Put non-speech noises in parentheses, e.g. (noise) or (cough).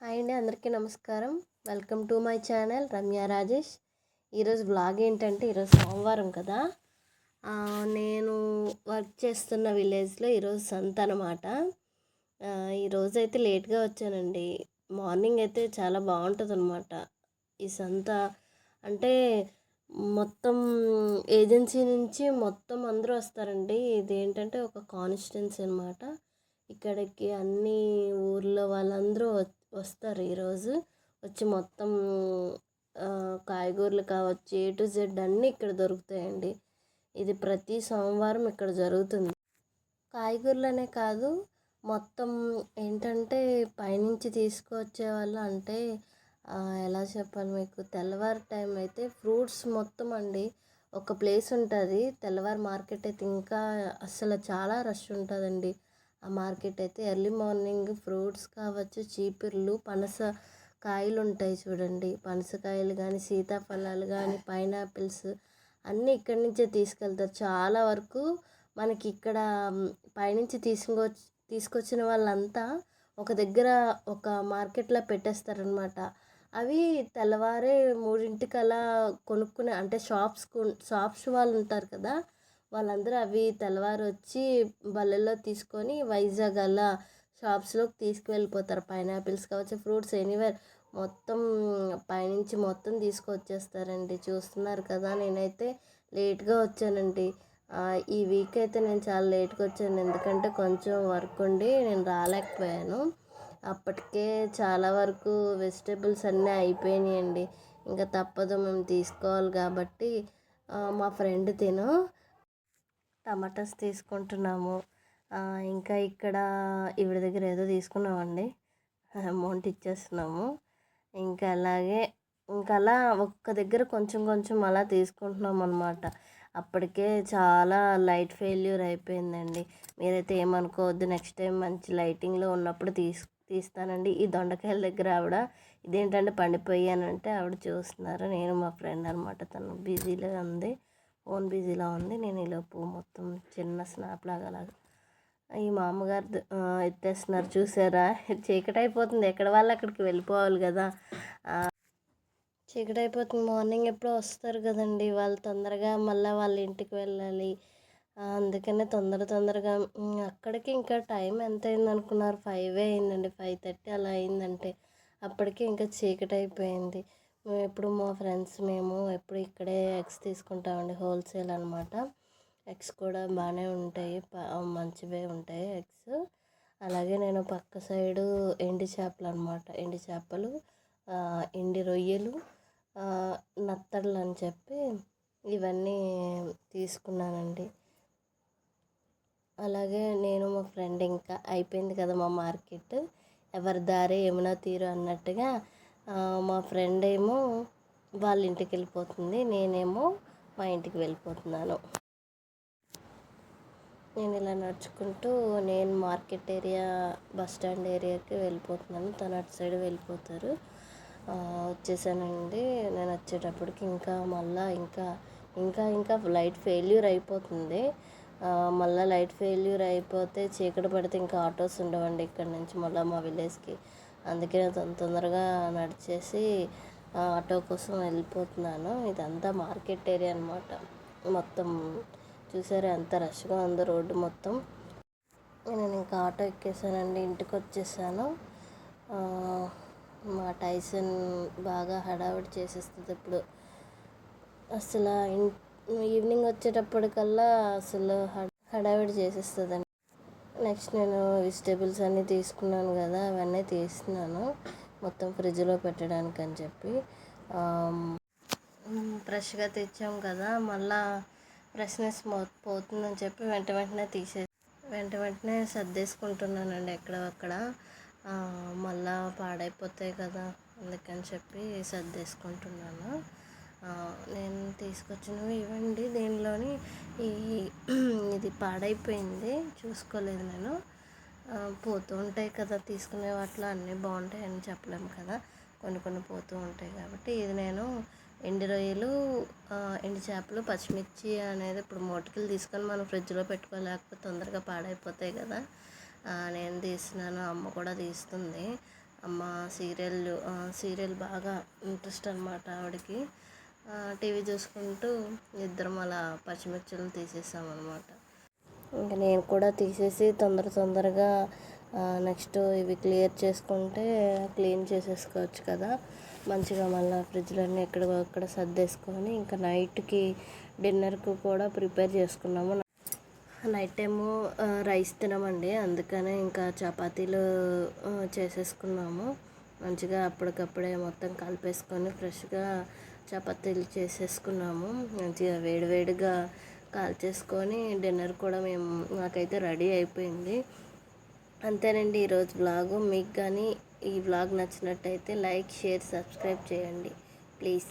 Hi అండి అందరికీ నమస్కారం. Welcome to my channel Ramya Rajesh. ఈరోజు బ్లాగ్ ఏంటంటే ఈరోజు సోమవారం కదా. నేను వర్క్ చేస్తున్న విలేజ్లో ఈరోజు సంత అనమాట ఈరోజు అయితే లేట్గా వచ్చానండి. మార్నింగ్ అయితే చాలా బాగుంటుంది అనమాట ఈ సంత అంటే మొత్తం ఏజెన్సీ నుంచి మొత్తం అందరూ వస్తారండి. ఇది ఏంటంటే ఒక కాన్స్టిట్యున్సీ అనమాట ఇక్కడికి అన్ని ఊర్లో వాళ్ళందరూ వ- వస్తారు ఈరోజు వచ్చి మొత్తం కాయగూరలు కావచ్చు ఏ టు జెడ్ అన్నీ ఇక్కడ దొరుకుతాయండి. ఇది ప్రతి సోమవారం ఇక్కడ జరుగుతుంది. కాయగూరలనే కాదు మొత్తం ఏంటంటే పైనుంచి తీసుకువచ్చే వాళ్ళు అంటే ఎలా చెప్పాలి మీకు? తెల్లవారు టైం అయితే ఫ్రూట్స్ మొత్తం అండి ఒక ప్లేస్ ఉంటుంది. తెల్లవారు మార్కెట్ అయితే ఇంకా అసలు చాలా రష్ ఉంటుందండి. ఆ మార్కెట్ అయితే ఎర్లీ మార్నింగ్ ఫ్రూట్స్ కావచ్చు చీపుర్లు పనస కాయలు ఉంటాయి చూడండి పనసకాయలు కానీ సీతాఫలాలు కానీ పైనాపిల్స్ అన్నీ ఇక్కడి నుంచే తీసుకెళ్తారు. చాలా వరకు మనకి ఇక్కడ పైనుంచి తీసుకొ తీసుకొచ్చిన వాళ్ళంతా ఒక దగ్గర ఒక మార్కెట్లో పెట్టేస్తారనమాట అవి తెల్లవారే మూడింటికలా కొనుక్కునే అంటే షాప్స్ షాప్స్ వాళ్ళు ఉంటారు కదా వాళ్ళందరూ అవి తెల్లవారు వచ్చి బల్లెల్లో తీసుకొని వైజాగ్ అలా షాప్స్లోకి తీసుకువెళ్ళిపోతారు. పైనాపిల్స్ కావచ్చు ఫ్రూట్స్ ఎనీవేర్. మొత్తం పైనుంచి మొత్తం తీసుకొచ్చేస్తారండి. చూస్తున్నారు కదా నేనైతే లేట్గా వచ్చానండి. ఈ వీక్ అయితే నేను చాలా లేట్గా వచ్చాను. ఎందుకంటే కొంచెం వర్క్ ఉండి నేను రాలేకపోయాను. అప్పటికే చాలా వరకు వెజిటేబుల్స్ అన్నీ అయిపోయినాయండి. ఇంకా తప్పదు మేము తీసుకోవాలి కాబట్టి మా ఫ్రెండ్ తిను. టమాటాస్ తీసుకుంటున్నాము. ఇంకా ఇక్కడ ఈవిడ దగ్గర ఏదో తీసుకున్నామండి. అమౌంట్ ఇచ్చేస్తున్నాము. ఇంకా అలాగే ఇంకా అలా ఒక్క దగ్గర కొంచెం కొంచెం అలా తీసుకుంటున్నాం అనమాట అప్పటికే చాలా లైట్ ఫెయిల్యూర్ అయిపోయిందండి. మీరైతే ఏమనుకోవద్దు నెక్స్ట్ టైం మంచి లైటింగ్లో ఉన్నప్పుడు తీస్ తీస్తానండి. ఈ దొండకాయల దగ్గర ఆవిడ ఇదేంటంటే పండిపోయానంటే ఆవిడ చూస్తున్నారు. నేను మా ఫ్రెండ్ అనమాట తను బిజీలో ఉంది. ఫోన్ బిజీలా ఉంది. నేను ఈలోపు మొత్తం చిన్న స్నాప్ లాగా అలాగా ఈ మామగారు ఎత్తేస్తున్నారు. చూసారా? చీకటి అయిపోతుంది. ఎక్కడ వాళ్ళు అక్కడికి వెళ్ళిపోవాలి కదా? చీకటి అయిపోతుంది. మార్నింగ్ ఎప్పుడో వస్తారు కదండి. వాళ్ళు తొందరగా మళ్ళీ వాళ్ళ ఇంటికి వెళ్ళాలి. అందుకనే తొందర తొందరగా అక్కడికి ఇంకా టైం ఎంత అయింది అనుకున్నారు ఫైవ్ అయిందండి. ఫైవ్ థర్టీ అలా అయిందంటే అప్పటికి ఇంకా చీకటి అయిపోయింది. మేము ఎప్పుడు మా ఫ్రెండ్స్ మేము ఎప్పుడు ఇక్కడే ఎగ్స్ తీసుకుంటామండి హోల్సేల్ అనమాట ఎగ్స్ కూడా బాగానే ఉంటాయి మంచివే ఉంటాయి ఎగ్స్. అలాగే నేను పక్క సైడు ఎండి చేపలు అనమాట ఎండి చేపలు ఎండి రొయ్యలు ఆ, నత్తళ్ళు అని చెప్పి ఇవన్నీ తీసుకున్నానండి. అలాగే నేను మా ఫ్రెండ్ ఇంకా అయిపోయింది కదా మా మార్కెట్. ఎవరి దారి ఏమైనా తీరు అన్నట్టుగా మా ఫ్రెండ్ ఏమో వాళ్ళ ఇంటికి వెళ్ళిపోతుంది. నేనేమో మా ఇంటికి వెళ్ళిపోతున్నాను. నేను ఇలా నడుచుకుంటూ నేను మార్కెట్ ఏరియా బస్ స్టాండ్ ఏరియాకి వెళ్ళిపోతున్నాను. తను అటు సైడ్ వెళ్ళిపోతారు. వచ్చేసానండి. నేను వచ్చేటప్పటికి ఇంకా మళ్ళా ఇంకా ఇంకా ఇంకా లైట్ ఫెయిల్యూర్ అయిపోతుంది. మళ్ళీ లైట్ ఫెయిల్యూర్ అయిపోతే చీకటి పడితే ఇంకా ఆటోస్ ఉండవండి. ఇక్కడ నుంచి మళ్ళీ మా విలేజ్కి అందుకే నేను తొందర తొందరగా నడిచేసి ఆటో కోసం వెళ్ళిపోతున్నాను. ఇదంతా మార్కెట్ ఏరియా అనమాట మొత్తం చూసారా ఎంత రష్గా ఉందో రోడ్డు మొత్తం. నేను ఇంకా ఆటో ఎక్కేసానండి ఇంటికి వచ్చేసాను. మా టైసన్ బాగా హడావిడి చేసేస్తుంది ఇప్పుడు. అసలు ఈవినింగ్ వచ్చేటప్పటికల్లా అసలు హడావిడి చేసేస్తుందండి. నెక్స్ట్ నేను వెజిటేబుల్స్ అన్నీ తీసుకున్నాను కదా అవన్నీ తీస్తున్నాను. మొత్తం ఫ్రిడ్జ్లో పెట్టడానికి అని చెప్పి. ఫ్రెష్గా తెచ్చాం కదా మళ్ళా ఫ్రెష్నెస్ పోతుందని చెప్పి వెంట వెంటనే తీసే వెంట వెంటనే సర్దేసుకుంటున్నానండి ఎక్కడక్కడ అక్కడ మళ్ళా పాడైపోతాయి కదా అందుకని చెప్పి సర్దేసుకుంటున్నాను. నేను తీసుకొచ్చినవి ఇవ్వండి. దీనిలోని ఈ (clears throat) ఇది పాడైపోయింది. చూసుకోలేదు నేను. పోతూ ఉంటాయి కదా తీసుకునే వాటిలో అన్నీ బాగుంటాయి అని చెప్పలేము కదా. కొన్ని కొన్ని పోతూ ఉంటాయి కాబట్టి ఇది నేను ఎండు రొయ్యలు ఎండు చేపలు పచ్చిమిర్చి అనేది ఇప్పుడు మోటికలు తీసుకొని మనం ఫ్రిడ్జ్లో పెట్టుకోలేకపోతే తొందరగా పాడైపోతాయి కదా. నేను తీస్తున్నాను అమ్మ కూడా తీస్తుంది. అమ్మ సీరియల్ సీరియల్ బాగా ఇంట్రెస్ట్ అనమాట ఆవిడకి. టీవీ చూసుకుంటూ ఇద్దరం అలా పచ్చిమిర్చిలు తీసేసామన్నమాట. ఇంకా నేను కూడా తీసేసి తొందర తొందరగా నెక్స్ట్ ఇవి క్లియర్ చేసుకుంటే క్లీన్ చేసేసుకోవచ్చు కదా. మంచిగా మళ్ళీ ఫ్రిడ్జ్లన్నీ ఎక్కడ అక్కడ సర్దేసుకొని ఇంకా నైట్కి డిన్నర్కు కూడా ప్రిపేర్ చేసుకున్నాము. నైట్ టైము రైస్ తినమండి. అందుకనే ఇంకా చపాతీలు చేసేసుకున్నాము. మంచిగా అప్పటికప్పుడే మొత్తం కలిపేసుకొని ఫ్రెష్గా చపాతీలు చేసేసుకున్నాము. మంచిగా వేడివేడిగా కాల్చేసుకొని డిన్నర్ కూడా మేము నాకైతే రెడీ అయిపోయింది. అంతేనండి ఈరోజు బ్లాగు మీకు కానీ ఈ బ్లాగ్ నచ్చినట్టయితే లైక్ షేర్ సబ్స్క్రైబ్ చేయండి. ప్లీజ్.